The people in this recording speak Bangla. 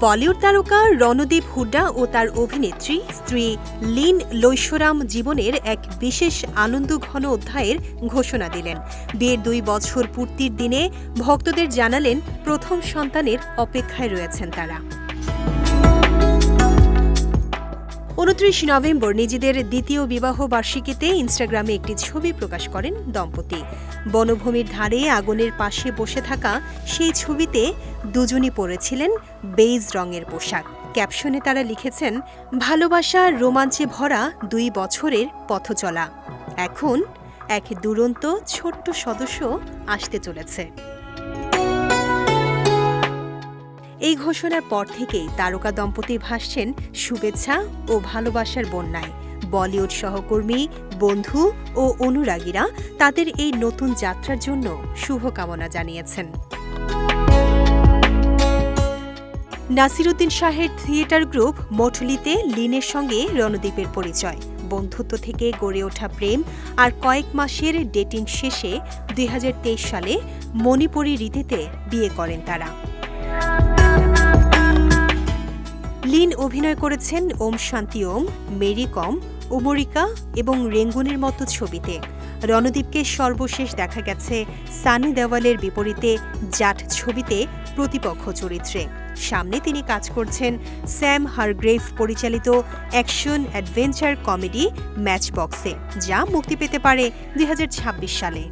বলিউড তারকা রণদীপ হুড্ডা ও তার অভিনেত্রী স্ত্রী লিন লৈশ্বরাম জীবনের এক বিশেষ আনন্দঘন অধ্যায়ের ঘোষণা দিলেন। বিয়ের দুই বছর পূর্তির দিনে ভক্তদের জানালেন, প্রথম সন্তানের অপেক্ষায় রয়েছেন তারা। উনত্রিশ নভেম্বর নিজেদের দ্বিতীয় বিবাহ বার্ষিকীতে ইনস্টাগ্রামে একটি ছবি প্রকাশ করেন দম্পতি। বনভূমির ধারে আগুনের পাশে বসে থাকা সেই ছবিতে দুজনই পরেছিলেন বেইজ রঙের পোশাক। ক্যাপশনে তারা লিখেছেন, ভালোবাসা, রোমাঞ্চে ভরা দুই বছরের পথচলা। এখন এক দুরন্ত, ছোট্ট সদস্য আসতে চলেছে। এই ঘোষণার পর থেকেই তারকা দম্পতি ভাসছেন শুভেচ্ছা ও ভালোবাসার বন্যায়। বলিউড সহকর্মী, বন্ধু ও অনুরাগীরা তাদের এই নতুন যাত্রার জন্য শুভকামনা জানিয়েছেন। নাসিরুদ্দিন শাহের থিয়েটার গ্রুপ মঠলিতে লিনের সঙ্গে রণদীপের পরিচয়। বন্ধুত্ব থেকে গড়ে ওঠা প্রেম আর কয়েক মাসের ডেটিং শেষে দুই হাজার তেইশ সালে মণিপুরী রীতিতে বিয়ে করেন তারা। লিন অভিনয় করেছেন ওম শান্তি ওম, মেরি কম, উমরিকা এবং রেঙ্গুনের মতো ছবিতে। রণদীপকে সর্বশেষ দেখা গেছে সানি দেওয়ালের বিপরীতে জাট ছবিতে প্রতিপক্ষ চরিত্রে। সামনে তিনি কাজ করছেন স্যাম হারগ্রেভ পরিচালিত অ্যাকশন অ্যাডভেঞ্চার কমেডি ম্যাচ বক্সে যা মুক্তি পেতে পারে দুই হাজার ছাব্বিশ সালে।